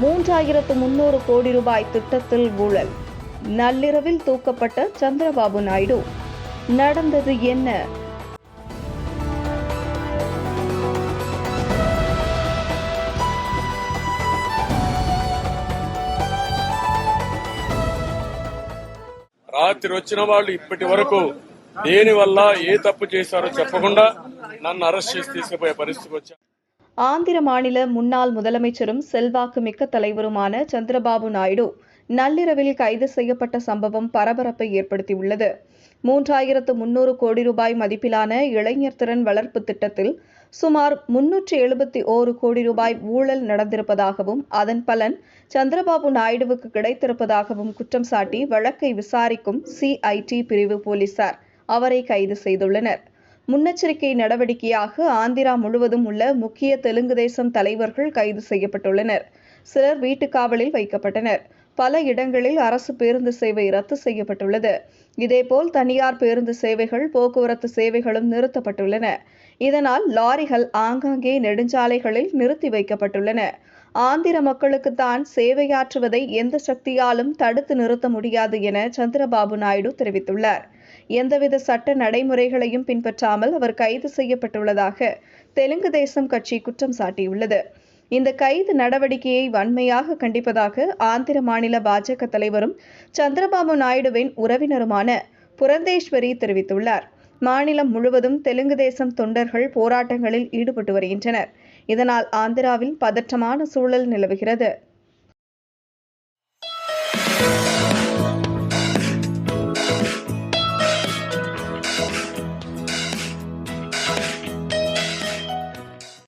மூன்றாயிரத்து முன்னூறு கோடி ரூபாய் திட்டத்தில் ஊழல் நள்ளிரவில் தூக்கப்பட்ட சந்திரபாபு நாயுடு நடந்தது என்ன రాత్రి వచ్చిన వాళ్ళు ఇప్పటి వరకు దేని వల్ల ఏ తప్పు చేశారో చెప్పకుండా నన్ను అరెస్ట్ చేసి తీసుకుపోయే పరిస్థితికి వచ్చా ஆந்திர மாநில முன்னாள் முதலமைச்சரும் செல்வாக்குமிக்க தலைவருமான சந்திரபாபு நாயுடு நள்ளிரவில் கைது செய்யப்பட்ட சம்பவம் பரபரப்பை ஏற்படுத்தியுள்ளது. மூன்றாயிரத்து முன்னூறு கோடி ரூபாய் மதிப்பிலான இளைஞர் திறன் வளர்ப்பு திட்டத்தில் சுமார் முன்னூற்றி எழுபத்தி ஓரு கோடி ரூபாய் ஊழல் நடந்திருப்பதாகவும் அதன் பலன் சந்திரபாபு நாயுடுவுக்கு கிடைத்திருப்பதாகவும் குற்றம் சாட்டி வழக்கை விசாரிக்கும் சிஐடி பிரிவு போலீசார் அவரை கைது செய்துள்ளனர். முன்னெச்சரிக்கை நடவடிக்கையாக ஆந்திரா முழுவதும் உள்ள முக்கிய தெலுங்கு தேசம் தலைவர்கள் கைது செய்யப்பட்டுள்ளனர். சிலர் வீட்டுக்காவலில் வைக்கப்பட்டனர். பல இடங்களில் அரசு பேருந்து சேவை ரத்து செய்யப்பட்டுள்ளது. இதேபோல் தனியார் பேருந்து சேவைகள் போக்குவரத்து சேவைகளும் நிறுத்தப்பட்டுள்ளன. இதனால் லாரிகள் ஆங்காங்கே நெடுஞ்சாலைகளில் நிறுத்தி வைக்கப்பட்டுள்ளன. ஆந்திர மக்களுக்கு தான் சேவையாற்றுவதை எந்த சக்தியாலும் தடுத்து நிறுத்த முடியாது என சந்திரபாபு நாயுடு தெரிவித்துள்ளார். எந்தவித சட்ட நடைமுறைகளையும் பின்பற்றாமல் அவர் கைது செய்யப்பட்டுள்ளதாக தெலுங்கு தேசம் கட்சி குற்றம் சாட்டியுள்ளது. இந்த கைது நடவடிக்கையை வன்மையாக கண்டிப்பதாக ஆந்திர மாநில பாஜக தலைவரும் சந்திரபாபு நாயுடுவின் உறவினருமான புரந்தேஸ்வரி தெரிவித்துள்ளார். மாநிலம் முழுவதும் தெலுங்கு தேசம் தொண்டர்கள் போராட்டங்களில் ஈடுபட்டு வருகின்றனர். இதனால் ஆந்திராவில் பதற்றமான சூழல் நிலவுகிறது.